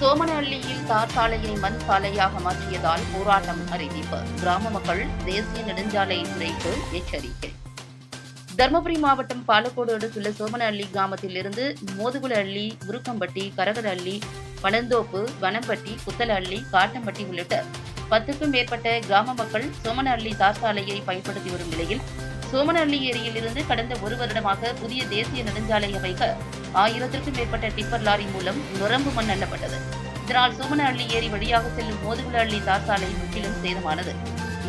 சோமனஹள்ளியில் தார் சாலையை மண் சாலையாக மாற்றியதால் போராட்டம் அறிவிப்பு கிராம மக்கள் தேசிய நெடுஞ்சாலை துறைக்கு எச்சரிக்கை. தருமபுரி மாவட்டம் பாலக்கோடு அடுத்துள்ள சோமனஹள்ளி கிராமத்தில் இருந்து மோதுகுலஹள்ளி உருக்கம்பட்டி கரகரஹள்ளி பனந்தோப்பு வனம்பட்டி குத்தலஹள்ளி காட்டம்பட்டி உள்ளிட்ட பத்துக்கும் மேற்பட்ட கிராம மக்கள் சோமனஹள்ளி தார் சாலையை பயன்படுத்தி வரும் நிலையில் சோமனஹள்ளி ஏரியில் இருந்து கடந்த ஒரு வருடமாக புதிய தேசிய நெடுஞ்சாலை அமைக்க ஆயிரத்திற்கும் மேற்பட்ட டிப்பர் லாரி மூலம் நுரம்பு மண் அள்ளப்பட்டது. இதனால் சோமனஹள்ளி ஏரி வழியாக செல்லும் மோதுகுலஹள்ளி தார் சாலை முற்றிலும் சேதமானது.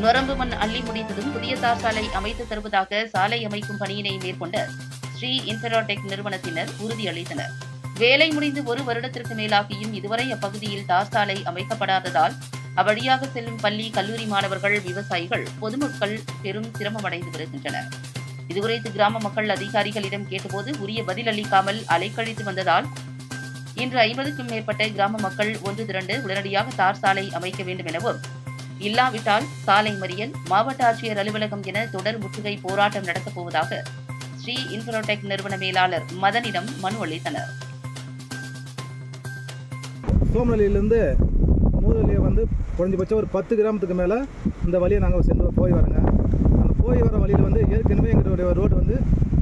நுரம்பு மண் அள்ளி முடிந்ததும் புதிய தார் சாலை அமைத்து தருவதாக சாலை அமைக்கும் பணியினை மேற்கொண்ட ஸ்ரீ இன்ஃபெராடெக் நிறுவனத்தினர் உறுதியளித்தனர். வேலை முடிந்து ஒரு வருடத்திற்கு மேலாகியும் இதுவரை அப்பகுதியில் தார் சாலை அமைக்கப்படாததால் அவ்வழியாக செல்லும் பள்ளி கல்லூரி மாணவர்கள் விவசாயிகள் பொதுமக்கள் பெரும் சிரமமடைந்து வருகின்றனர் இதுகுறித்து கிராம மக்கள் அதிகாரிகளிடம் கேட்டபோது உரிய பதில் அளிக்காமல் அலைக்கழித்து வந்ததால் இன்று ஐம்பதுக்கும் மேற்பட்ட கிராம மக்கள் ஒன்று திரண்டு உடனடியாக தார் சாலை அமைக்க வேண்டும் எனவும் இல்லாவிட்டால் சாலை மறியல் மாவட்ட ஆட்சியர் அலுவலகம் என தொடர் முற்றுகை போராட்டம் நடத்தப் போவதாக ஸ்ரீ இன்ஃபரோடெக் நிறுவன மேலாளர் மதனிடம் மனு அளித்தனர். சோமநிலையிலிருந்து மூதலியை வந்து குறைஞ்சபட்சம் ஒரு பத்து கிராமத்துக்கு மேலே இந்த வழியை நாங்கள் சென்று போய் வரோங்க. அந்த போய் வர வழியில் வந்து ஏற்கனவே எங்களுடைய ரோடு வந்து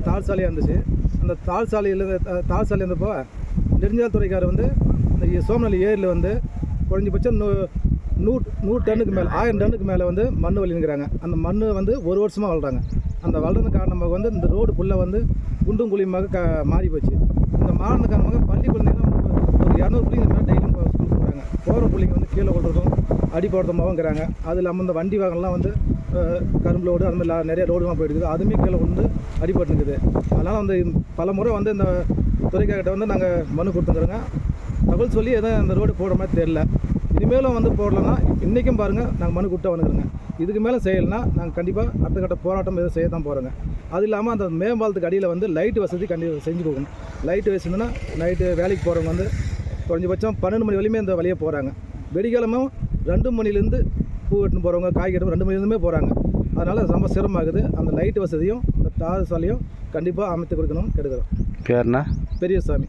தாழ் சாலையாக இருந்துச்சு. அந்த தாழ் சாலையில் தாழ் சாலை இருந்தப்போ நெடுஞ்சாலைத்துறைக்காரர் வந்து இந்த சோமநல்லி ஏரியில் வந்து குறைஞ்சபட்சம் நூ நூ நூறு டன்னுக்கு மேலே ஆயிரம் டன்னுக்கு மேலே வந்து மண் வழிங்கிறாங்க அந்த மண் வந்து ஒரு வருஷமாக வளர்றாங்க. அந்த வளர்றது காரணமாக வந்து இந்த ரோடு ஃபுல்லாக வந்து குண்டும் குழியுமாக க மாறி போச்சு இந்த மாறின காரணமாக பள்ளி குழந்தைங்க ஒரு இரநூறு பிள்ளைங்க மேலே டெய்லியும் ஸ்கூலுக்கு போகிறாங்க போகிற பிள்ளைங்க வந்து கீழே கொள்றதும் அடிப்படுறதுமாகங்கிறாங்க அது இல்லாமல் இந்த வண்டி வாகனம்லாம் வந்து கரும்பு லோடு அது மாதிரி நிறைய ரோடுலாம் போயிடுது அதுவுமே கீழே வந்து அடிபட்டுருக்குது. அதனால் வந்து பல முறை வந்து இந்த துறைக்கார்கிட்ட வந்து நாங்கள் மனு கொடுத்துக்கிறோங்க தகவல் சொல்லி எதுவும் அந்த ரோடு போடுற மாதிரி தெரில இனிமேலும் வந்து போடலன்னா இன்றைக்கும் பாருங்கள் நாங்கள் மனு கொடுத்தா வந்துக்கிறோங்க. இதுக்கு மேலே செய்யலைன்னா நாங்கள் கண்டிப்பாக அடுத்த கட்ட போராட்டம் எதுவும் செய்ய தான் போகிறோங்க அது இல்லாமல் அந்த மேம்பாலத்துக்கு அடியில் வந்து லைட் வசதி கண்டிப்பாக செஞ்சு கொடுக்கணும். லைட் வசதினா நைட்டு வேலைக்கு போகிறவங்க வந்து குறைஞ்சபட்சம் பன்னெண்டு மணி வரையுமே இந்த வழியை போகிறாங்க வெடிக்காலமும் ரெண்டு மணிலேருந்து பூ வெட்டுன்னு போகிறவங்க காய் கட்டு ரெண்டு மணிலேருந்துமே போகிறாங்க அதனால் ரொம்ப சிரமமாகுது. அந்த லைட் வசதியும் அந்த தார் சாலையும் கண்டிப்பாக அமைத்து கொடுக்கணும் கெடுக்கிறோம் பேர்னா? பெரியசாமி.